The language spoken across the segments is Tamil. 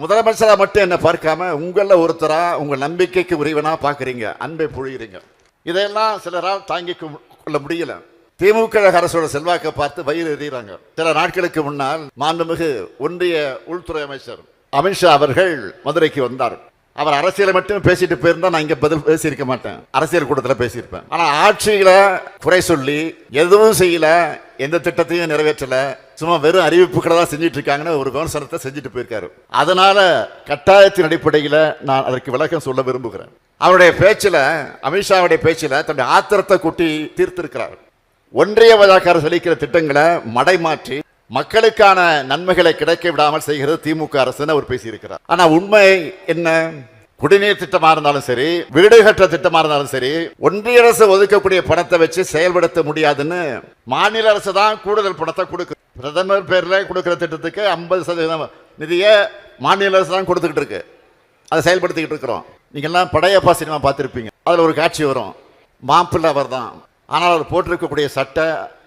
முதலமைச்சராக மட்டும் என்ன பார்க்காம உங்களில் ஒருத்தரா உங்கள் நம்பிக்கைக்கு உரியவனாக பார்க்குறீங்க. அன்பை பொழிகிறீங்க இதையெல்லாம் சிலரால் தாங்கி கொள்ள முடியல. திமுக அரசோட செல்வாக்கை பார்த்து வயிறு எறிகிறாங்க. சில நாட்களுக்கு முன்னால் மாண்புமிகு ஒன்றிய உள்துறை அமைச்சர் அமித்ஷா அவர்கள் மதுரைக்கு வந்தார். அவர் அரசியலை மட்டும் பேசிட்டு போயிருந்தா நான் இங்க பதில் பேசியிருக்க மாட்டேன். அரசியல் கூட்டத்தில் பேசியிருப்பேன். ஆனா ஆட்சியில குறை சொல்லி எதுவும் செய்யல எந்த திட்டத்தையும் நிறைவேற்றல சும்மா வெறும் அறிவிப்புகளை தான் செஞ்சுட்டு இருக்காங்கன்னு ஒரு விமர்சனத்தை செஞ்சுட்டு போயிருக்காரு. அதனால கட்டாயத்தின் அடிப்படையில் நான் அதற்கு விளக்கம் சொல்ல விரும்புகிறேன். அவருடைய பேச்சில் அமித்ஷாவுடைய பேச்சில் தன்னுடைய ஆத்திரத்தை கூட்டி தீர்த்திருக்கிறார். ஒன்றிய வழக்காரர் செலிக்கிற திட்டங்களை மடைமாற்றி மக்களுக்கான நன்மைகளை கிடைக்க விடாமல் செய்கிறது திமுக அரசுன்னு அவர் பேசியிருக்கிறார். ஆனால் உண்மை என்ன? குடிநீர் திட்டமா இருந்தாலும் சரி வீடு கட்டுற திட்டமா இருந்தாலும் சரி ஒன்றிய அரசு ஒதுக்கக்கூடிய பணத்தை வச்சு செயல்படுத்த முடியாதுன்னு மாநில அரசு தான் கூடுதல் பணத்தை கொடுக்கு பிரதமர் பேரில் கொடுக்குற திட்டத்துக்கு ஐம்பது சதவீதம் நிதியை மாநில அரசு தான் கொடுத்துக்கிட்டு இருக்கு. அதை செயல்படுத்திக்கிட்டு இருக்கிறோம். நீங்கள்லாம் படையப்பா சினிமா பார்த்துருப்பீங்க. அதில் ஒரு காட்சி வரும். மாப்பிள்ளை அவர் தான் ஆனால் அவர் போட்டிருக்கக்கூடிய சட்டை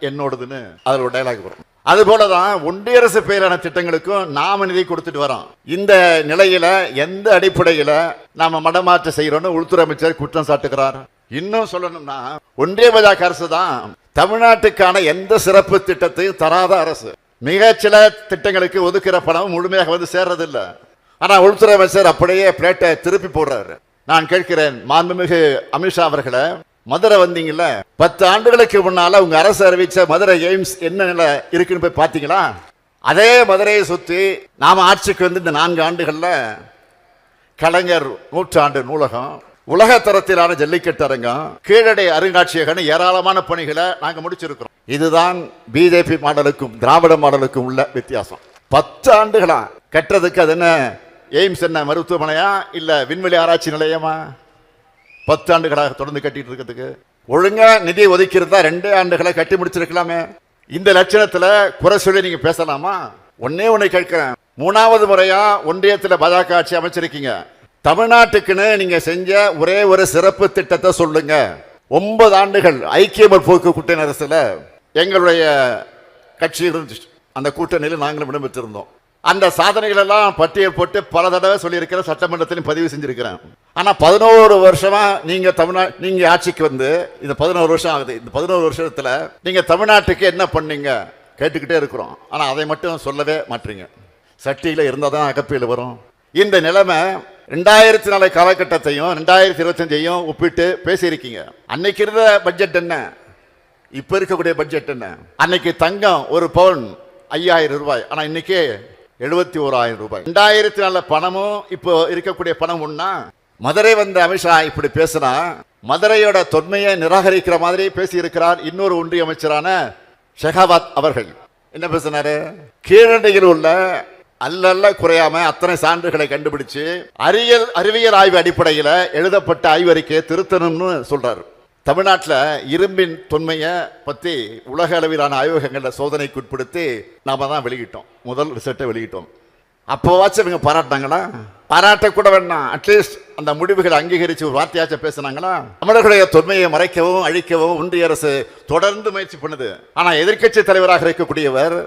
என்னோடதுன்னு அதில் ஒரு டைலாக் வரும். அது தான் ஒன்றிய அரசு பெயரான திட்டங்களுக்கும் நாம நிதி கொடுத்துட்டு வரோம். இந்த நிலையில எந்த அடிப்படையில நாம மடமாற்றம் செய்யறோம்னு உள்துறை அமைச்சர் குற்றம் சாட்டுகிறார். இன்னும் சொல்லணும்னா ஒன்றிய பாஜக அரசு தான் தமிழ்நாட்டுக்கான எந்த சிறப்பு திட்டத்தையும் தராத அரசு. மிக சில திட்டங்களுக்கு ஒதுக்கிற பணம் முழுமையாக வந்து சேர்றதில்லை. ஆனா உள்துறை அமைச்சர் அப்படியே பிளேட்டை திருப்பி போடுறாரு. நான் கேட்கிறேன் மாண்புமிகு அமித்ஷா அவர்களை மதுரை வந்தீங்கல்ல? பத்து ஆண்டுகளுக்கு முன்னால உங்க அரசு அறிவிச்ச மதுரை எய்ம்ஸ் என்ன நிலை இருக்குன்னு போய் பார்த்தீங்களா? அதே மதுரையை சுற்றி நாம் ஆட்சிக்கு வந்து இந்த நான்கு ஆண்டுகளில் கலைஞர் நூற்றாண்டு நூலகம் உலக தரத்திலான ஜல்லிக்கட்டு அரங்கம் கீழடை அருங்காட்சியகன்னு ஏராளமான பணிகளை நாங்கள் முடிச்சிருக்கிறோம். இதுதான் பிஜேபி மாடலுக்கும் திராவிட மாடலுக்கும் உள்ள வித்தியாசம். பத்து ஆண்டுகளா? கட்டுறதுக்கு அது என்ன? எய்ம்ஸ் என்ன மருத்துவமனையா? இல்லை விண்வெளி ஆராய்ச்சி நிலையமா? பத்து ஆண்டுகளாக தொடர்ந்து கட்டிட்டு இருக்கிறதுக்கு ஒழுங்கா நிதி ஒதுக்கிறதா ரெண்டே ஆண்டுகளை கட்டி முடிச்சிருக்கலாமே. இந்த லட்சணத்துல குறை சொல்லி நீங்க பேசலாமா? ஒன்னே ஒன்னு கேட்கிறேன். மூணாவது முறையா ஒன்றியத்துல பாஜக ஆட்சி அமைச்சிருக்கீங்க. தமிழ்நாட்டுக்குன்னு நீங்க செஞ்ச ஒரே ஒரு சிறப்பு திட்டத்தை சொல்லுங்க. ஒன்பது ஆண்டுகள் ஐக்கிய முற்போக்கு கூட்டணி அரசுல எங்களுடைய கட்சி இருந்துச்சு அந்த கூட்டணியில் நாங்களும் இடம்பெற்றிருந்தோம் அந்த சாதனைகள் எல்லாம் பட்டியல் போட்டு பல தடவை சொல்லியிருக்கிற சட்டமன்றத்திலும் பதிவு செஞ்சிருக்கிறேன். ஆனால் பதினோரு வருஷமா நீங்கள் தமிழ்நாடு நீங்கள் ஆட்சிக்கு வந்து இந்த பதினோரு வருஷம் ஆகுது. இந்த பதினோரு வருஷத்தில் நீங்கள் தமிழ்நாட்டுக்கு என்ன பண்ணீங்க? கேட்டுக்கிட்டே இருக்கிறோம். ஆனால் அதை மட்டும் சொல்லவே மாட்டீங்க. சட்டியில் இருந்தால் தான் அகப்பியில் வரும். இந்த நிலைமை ரெண்டாயிரத்தி நாலு காலகட்டத்தையும் ரெண்டாயிரத்தி இருபத்தஞ்சையும் ஒப்பிட்டு பேசியிருக்கீங்க. அன்னைக்கு இருந்த பட்ஜெட் என்ன? இப்போ இருக்கக்கூடிய பட்ஜெட் என்ன? அன்னைக்கு தங்கம் ஒரு பவுன் ஐயாயிரம் ரூபாய். ஆனால் இன்னைக்கு எழுபத்தி ஓராயிரம் ரூபாய். ரெண்டாயிரத்தி நாலு பணமும் இப்போ இருக்கக்கூடிய பணம் ஒன்னா மதுரை வந்த அமித்ஷா இப்படி பேசினா மதுரையோட தொன்மையை நிராகரிக்கிற மாதிரி பேசியிருக்கிறார் இன்னொரு ஒன்றிய அமைச்சரான ஷெகாவத் அவர்கள். என்ன பேசினாரு? கீழண்டையில் உள்ள அல்லல்ல குறையாம அத்தனை சான்றுகளை கண்டுபிடிச்சு அறிவியல் அறிவியல் ஆய்வு அடிப்படையில் எழுதப்பட்ட ஆய்வறிக்கையை திருத்தணும்னு சொல்றாரு. தமிழ்நாட்டில் இரும்பின் தொன்மையை பற்றி உலக அளவிலான ஆய்வகங்களில் சோதனைக்கு உட்படுத்தி நாம் தான் வெளியிட்டோம். முதல் ரிசல்ட்டை வெளியிட்டோம். அப்போவாச்சும் இவங்க பாராட்டினாங்களா? பாராட்டக்கூட வேணாம் அட்லீஸ்ட் அந்த முடிவுகளை அங்கீகரித்து ஒரு வார்த்தையாச்சும் பேசினாங்களா? தமிழர்களுடைய தொன்மையை மறைக்கவும் அழிக்கவும் ஒன்றிய அரசு தொடர்ந்து முயற்சி பண்ணுது. ஆனால் எதிர்க்கட்சி தலைவராக இருக்கக்கூடியவர்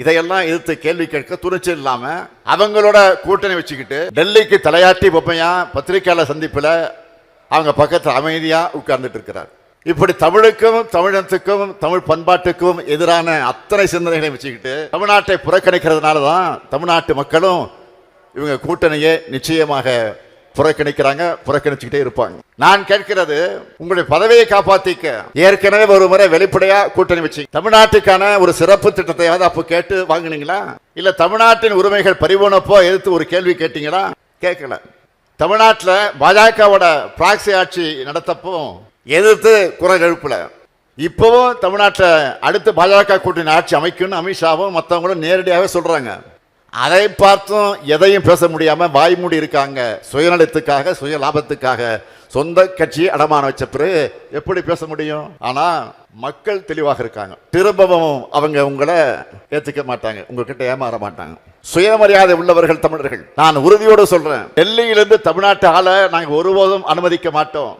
இதையெல்லாம் எதிர்த்து கேள்வி கேட்க துணிச்சல் இல்லாமல் அவங்களோட கூட்டணி வச்சுக்கிட்டு டெல்லிக்கு தலையாட்டி பொம்மையா பத்திரிகையாளர் சந்திப்பில் அவங்க பக்கத்தில் அமைதியாக உட்கார்ந்துட்டு இருக்கிறார். இப்படி தமிழுக்கும் தமிழத்துக்கும் தமிழ் பண்பாட்டுக்கும் எதிரான அத்தனை சிந்தனைகளை வச்சுக்கிட்டு தமிழ்நாட்டை புறக்கணிக்கிறதுனால தான் தமிழ்நாட்டு மக்களும் இவங்க கூட்டணியை நிச்சயமாக புறக்கணிக்கிறாங்க புறக்கணிச்சுக்கிட்டே இருப்பாங்க. நான் கேட்கிறது உங்களுடைய பதவியை காப்பாத்திக்க ஏற்கனவே ஒரு முறை வெளிப்படையா கூட்டணி வச்சு தமிழ்நாட்டுக்கான ஒரு சிறப்பு திட்டத்தையாவது அப்போ கேட்டு வாங்குனீங்களா? இல்ல தமிழ்நாட்டின் உரிமைகள் பறிபோனப்போ எதிர்த்து ஒரு கேள்வி கேட்டீங்களா? கேட்கல. தமிழ்நாட்டில் பாஜகவோட பிராக்சி ஆட்சி நடத்தப்போ எதிர்த்து குரல் எழுப்பல. இப்போவும் தமிழ்நாட்டில் அடுத்து பாஜக கூட்டணி ஆட்சி அமைக்கும்னு அமித்ஷாவும் மற்றவங்களும் நேரடியாகவே சொல்றாங்க. அதை பார்த்தும் எதையும் பேச முடியாம வாய்மூடி இருக்காங்க. சுயநலத்துக்காக சுய லாபத்துக்காக. சொந்த கட்சி அடமான வச்ச பிறகு எப்படி பேச முடியும்? ஆனால் மக்கள் தெளிவாக இருக்காங்க. திரும்பவும் அவங்க உங்களை ஏற்றுக்க மாட்டாங்க. உங்ககிட்ட ஏமாற மாட்டாங்க. சுயமரியாதை உள்ளவர்கள் தமிழர்கள். நான் உறுதியோடு சொல்றேன். டெல்லியிலிருந்து தமிழ்நாட்டு ஆள நாங்கள் ஒருபோதும் அனுமதிக்க மாட்டோம்.